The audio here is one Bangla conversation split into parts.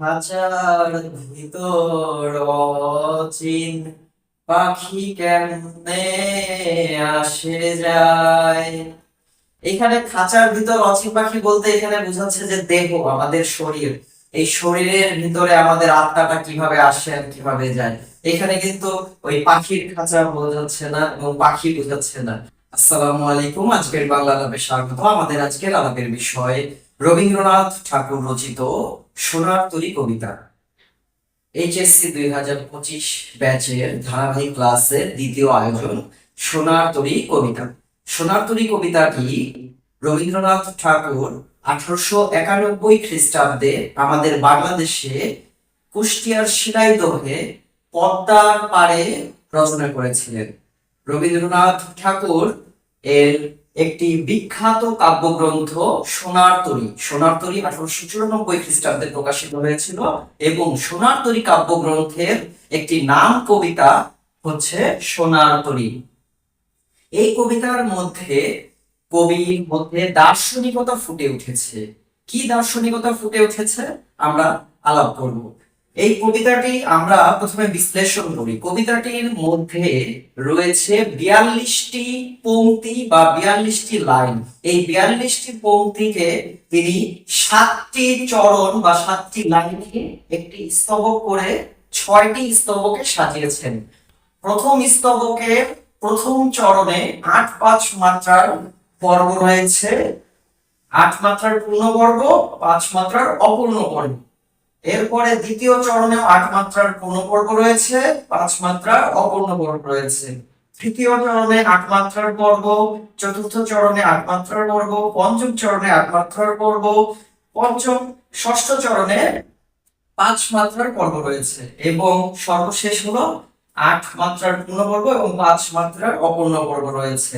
খাঁচার ভিতর অচিন পাখি কেমনে আসে যায়? এখানে খাঁচার ভিতর অচিন পাখি বলতে এখানে বোঝাচ্ছে যে দেহ, আমাদের শরীর। এই শরীরের ভিতরে আমাদের আত্মাটা কীভাবে আসে আর কীভাবে যায়? এখানে কিন্তু ওই পাখির খাঁচা বোঝাচ্ছে না এবং পাখি বোঝাচ্ছে না। আসসালামু আলাইকুম, আজকের বাংলা আলাপে স্বাগত। আমাদের আজকের আলাপের বিষয় রবীন্দ্রনাথ ঠাকুর রচিত সোনার তরী কবিতা। এইচএসসি দুই হাজার পঁচিশ ব্যাচের ধারাবাহিক ক্লাসের দ্বিতীয় আয়োজন, সোনার তরী কবিতা। সোনার তরী কবিতাটি রবীন্দ্রনাথ ঠাকুর আঠারোশো একানব্বই খ্রিস্টাব্দে আমাদের বাংলাদেশে কুষ্টিয়ার শিলাইদহে পদ্মার পাড়ে রচনা করেছিলেন। রবীন্দ্রনাথ ঠাকুর এর একটি বিখ্যাত কাব্যগ্রন্থ সোনার তরী। সোনার তরী আঠারোশো চুরানব্বই খ্রিস্টাব্দে প্রকাশিত হয়েছিল এবং সোনার তরী কাব্যগ্রন্থের একটি নাম কবিতা হচ্ছে সোনার তরী। এই কবিতার মধ্যে, কবির মধ্যে দার্শনিকতা ফুটে উঠেছে। কি দার্শনিকতা ফুটে উঠেছে? আমরা আলাপ করব। এই কবিতাটি আমরা প্রথমে বিশ্লেষণ করি। কবিতাটির মধ্যে রয়েছে বিয়াল্লিশটি পংক্তি বা বিয়াল্লিশটি লাইন। এই বিয়াল্লিশটি পংক্তিকে তিনি সাতটি চরণ বা সাতটি লাইনকে একটি স্তবক করে ছয়টি স্তবকে সাজিয়েছেন। প্রথম স্তবকের প্রথম চরণে আট পাঁচ মাত্রার পর্ব রয়েছে। আট মাত্রার পূর্ণবর্গ, পাঁচ মাত্রার অপূর্ণ পর্ব এরপরে দ্বিতীয় চরণে আট মাত্রার পূর্ণবর্গ রয়েছে, পাঁচ মাত্রার অপূর্ণ পর্ব রয়েছে। তৃতীয় চরণে আট মাত্রার পর্ব চতুর্থ চরণে আট মাত্রার পর্ব পঞ্চম চরণে আট মাত্রার পর্ব পঞ্চম, ষষ্ঠ চরণে পাঁচ মাত্রার পর্ব রয়েছে এবং সর্বশেষ হলো আট মাত্রার পূর্ণবর্গ এবং পাঁচ মাত্রার অপূর্ণ পর্ব রয়েছে।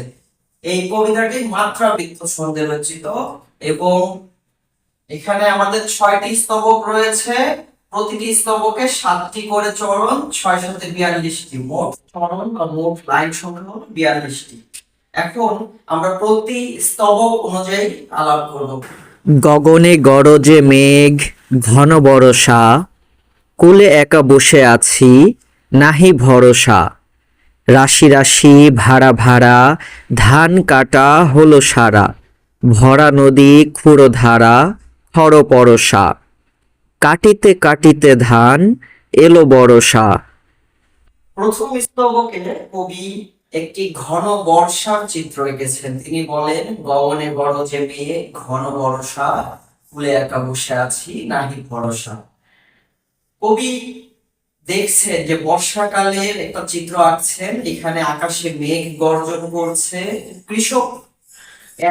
এই কবিতাটি মাত্রা বৃত্ত ছন্দে রচিত এবং এখানে আমাদের ছয়টি স্তবক রয়েছে। প্রতিটি স্তবকে সাতটি করে চরণ ছয় সাথে বিয়াল্লিশটি মোট চরণ বা মোট লাইন সংখ্যা হলো বিয়াল্লিশটি। এখন আমরা প্রতি স্তবক অনুযায়ী আলাপ করব। গগনে গরজে মেঘ, ঘন বরষা, কুলে একা বসে আছি, নাহি ভরসা। রাশি রাশি ভাড়া ভাড়া, ধান কাটা হলো সারা, ভরা নদী খুঁড়ো পরশা কাটিতে কাটিতে ধান, এলো বরষা প্রথম স্তবকে কবি একটি ঘন বর্ষার চিত্র এঁকেছেন। তিনি বলেন, গগনে গরজে মেয়ে, ঘন বর্ষা ফুলে একা বসে আছি, নাহি ভরসা কবি দেখছেন যে বর্ষাকালের একটা চিত্র আঁকছেন, এখানে আকাশে মেঘ গর্জন করছে, কৃষক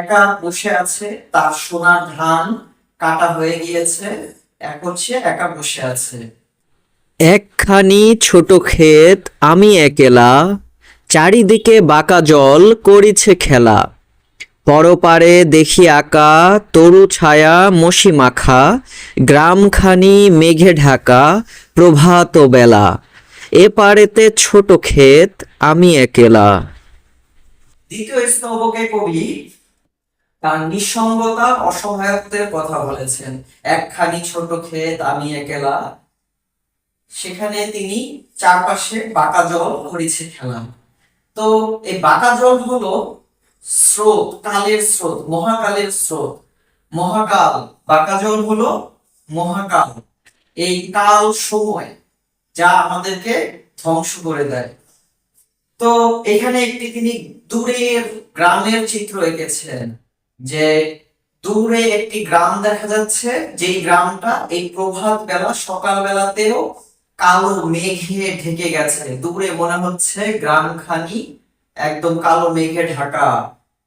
একা বসে আছে, তার সোনার ধান কাটা হয়ে গিয়েছে এখন সে একা বসে আছে। একখানি ছোট ক্ষেত আমি একেলা চারিদিকে বাঁকা জল করিছে খেলা। পরপারে দেখি আঁকা তরু ছায়া মসি মাখা গ্রামখানি মেঘে ঢাকা প্রভাত বেলা। এ পারেতে ছোট ক্ষেত আমি একেলা। দ্বিতীয় স্তবকে কবি তার নিঃসঙ্গতা অসহায়ত্বের কথা বলেছেন। একখানি ছোট ক্ষেত, আমি একেলা। সেখানে তিনি চারপাশে বাঁকা জল করেছে খেলা তো এই বাঁকা জল হলো স্রোত, কালের স্রোত, মহাকালের স্রোত। মহাকাল, বাঁকা জল হলো মহাকাল। এই কাল সময় যা আমাদেরকে ধ্বংস করে দেয়। তো এখানে একটি তিনি দূরের গ্রামের চিত্র এঁকেছেন। যে দূরে একটি গ্রাম দেখা যাচ্ছে, যেই গ্রামটা এই প্রভাত বেলা, সকাল বেলাতেও কালো মেঘে ঢেকে গেছে। দূরে মনে হচ্ছে গ্রামখানি একদম কালো মেঘে ঢাকা,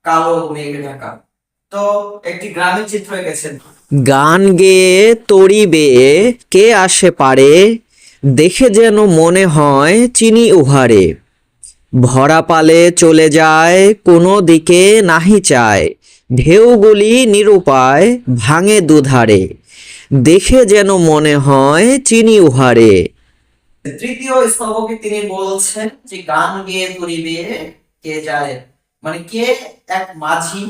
কালো মেঘে ঢাকা। তো একটি গ্রামের চিত্র এঁকেছেন গান গেয়ে তরি বেয়ে কে আসে পারে? দেখে যেন মনে হয় চিনি উহারে। ভরা পালে চলে যায়, কোনো দিকে নাহি চায়। ঢেউগুলি নিরুপায় ভাঙে দুধারে দেখে যেন মনে হয় চিনি উহারে। তৃতীয় স্তবকে তিনি বলছেন যে গান গেয়ে তরিবে কে যায় মানে কে এক মাঝি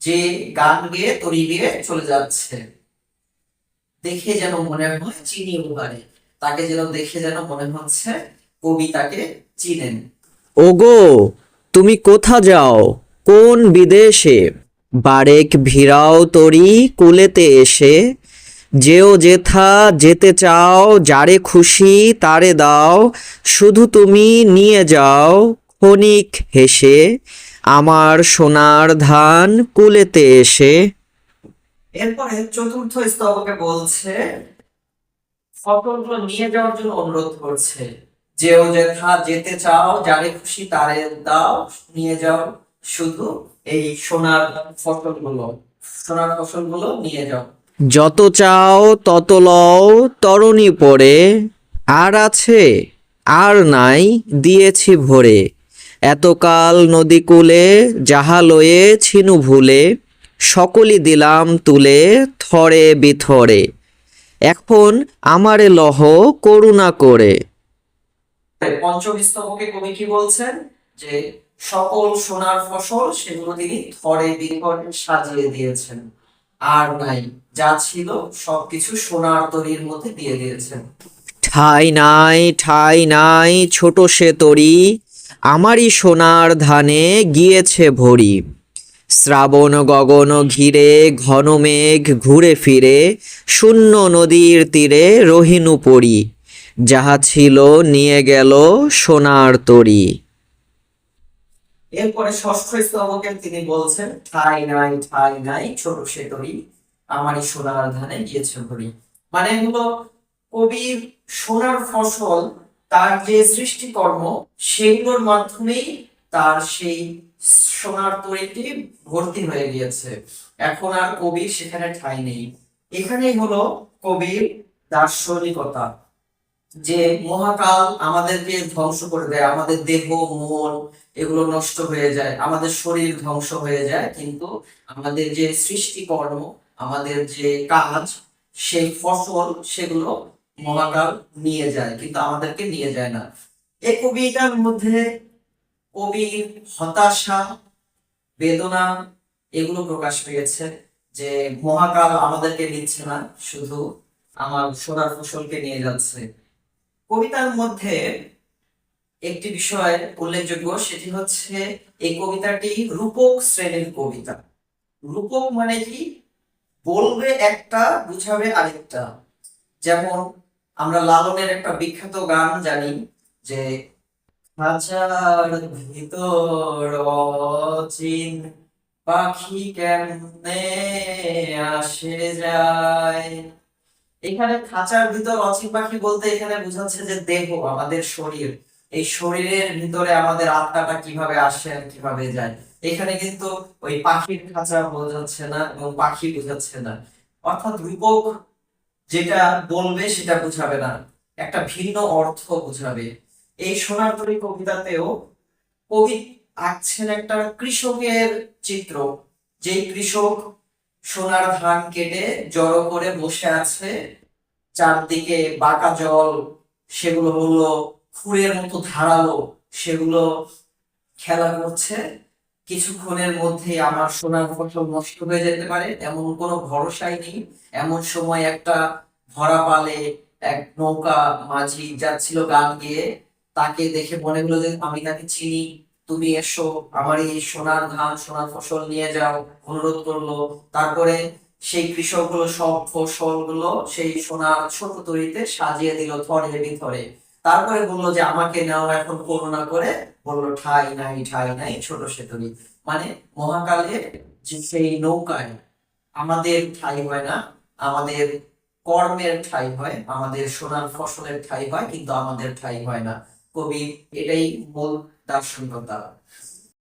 যে গান গেয়ে তরিবে চলে যাচ্ছে? দেখে যেন মনে হয় চিনি উহারে। তাকে যেন দেখে যেন মনে হচ্ছে কবি তাকে চিনেন। ওগো তুমি কোথা যাও? কোন বিদেশে? বারেক ভিড়াও তরি কুলেতে এসে, যেও যেথা যেতে চাও, যারে খুশি তারে দাও, শুধু তুমি নিয়ে যাও, ক্ষণিক হেসে, আমার সোনার ধান কুলেতে এসে। এরপরে চতুর্থ স্তবকে বলছে ফসলগুলো নিয়ে যাওয়ার জন্য অনুরোধ করছে, যেও যেথা যেতে চাও, যারে খুশি তারে দাও, নিয়ে যাও, শুধু এই সোনার ফসলগুলো সোনার ফসলগুলো নিয়ে যাও। যত চাও তত লও তরণী পড়ে আর আছে আর নাই দিয়েছি ভরে। এতকাল নদীকূলে যাহা লয়ে ছিনু ভুলে সকলই দিলাম তুলে থরে বিথরে। এখন আমারে লহ করুণা করে। পঞ্চম কবি কি বলছেন? যে সকল সোনার ফসল সেগুলো তিনি থরে বিথরে সাজিয়ে দিয়েছেন। আর নাই, যা ছিল সবকিছু সোনার তরির মধ্যে দিয়ে দিয়েছেন। ঠাই নাই ঠাই নাই, ছোট সে তরি, আমারই সোনার ধানে গিয়েছে ভরি। শ্রাবণ গগন ঘিরে, ঘন মেঘ ঘুরে ফিরে, শূন্য নদীর তীরে রহিনু পড়ি। যাহা ছিল নিয়ে গেল সোনার তরি। এরপরে ষষ্ঠ স্তবকে তিনি বলছেন, ঠাই নাই ঠাই নাই, ছোট সে তরি, আমারই সোনার ধানে গিয়েছে ভরি মানে হলো, কবির সোনার ফসল, তার যে সৃষ্টিকর্ম, সেগুলোর মাধ্যমেই তার সেই সোনার তরিটি ভর্তি হয়ে গিয়েছে। এখন আর কবির সেখানে ঠাঁই নেই। এখানেই হলো কবির দার্শনিকতা। যে মহাকাল আমাদেরকে ধ্বংস করে দেয়, আমাদের দেহ, মন এগুলো নষ্ট হয়ে যায়, আমাদের শরীর ধ্বংস হয়ে যায়, কিন্তু আমাদের যে সৃষ্টিকর্ম, আমাদের যে কাজ, সেই ফসল সেগুলো মহাকাল নিয়ে যায়, কিন্তু আমাদেরকে নিয়ে যায় না। এই কবিতার মধ্যে কবির হতাশা, বেদনা এগুলো প্রকাশ পেয়েছে যে মহাকাল আমাদেরকে নিচ্ছে না, শুধু আমার সোনার ফসলকে নিয়ে যাচ্ছে। কবিতার মধ্যে একটি বিষয় উল্লেখযোগ্য, সেটি হচ্ছে এই কবিতাটি রূপক শ্রেণির কবিতা। রূপক মানে কি? বলবে একটা, বুঝাবে আরেকটা। যেমন আমরা লালনের একটা বিখ্যাত গান জানি যে ভিতর অচিন পাখি কেমনে আসে যায়? এখানে খাঁচার ভিতর অচিন পাখি বলতে এখানে বোঝাচ্ছে যে দেহ, আমাদের শরীর। এই শরীরের ভিতরে আমাদের আত্মাটা কীভাবে আসে কীভাবে যায়। এখানে কিন্তু ওই পাখির খাঁচা বোঝাচ্ছে না এবং পাখি বোঝাচ্ছে না। অর্থাৎ রূপক যেটা বলবে সেটা বুঝাবে না, একটা ভিন্ন অর্থ বুঝাবে। এই সোনার তরী কবিতাতেও কবি আঁকছেন একটা কৃষকের চিত্র। যেই কৃষক সোনার ধান কেটে জড়ো করে বসে আছে। চারদিকে বাঁকা জল, সেগুলো হলো ফুলের মতো ধারালো, সেগুলো খেলা করছে। কিছুক্ষণের মধ্যে আমার সোনার ফসল নষ্ট হয়ে যেতে পারে, এমন কোনো ভরসাই নেই। এমন সময় একটা ভরা পালে এক নৌকা মাঝি যাচ্ছিল গান গেয়ে। তাকে দেখে মনে হলো যে আমি তাকে চিনি। তুমি এসো, আমার এই সোনার ধান, সোনার ফসল নিয়ে যাও, অনুরোধ করল। তারপরে সেই কৃষকগুলো সব ফসলগুলো সেই সোনার ছোট তরিতে সাজিয়ে দিল থরে ভিতরে তারপরে বলল যে, আমাকে নাও এখন করুণা করে। বলল, ঠাই নাই ঠাই নাই, ছোট সেতুরি মানে মহাকালে যে সেই নৌকায় আমাদের ঠাই হয় না, আমাদের কর্মের ঠাই হয়, আমাদের সোনার ফসলের ঠাই হয়, কিন্তু আমাদের ঠাই হয় না। কবি এটাই মূল দার্শনিকতা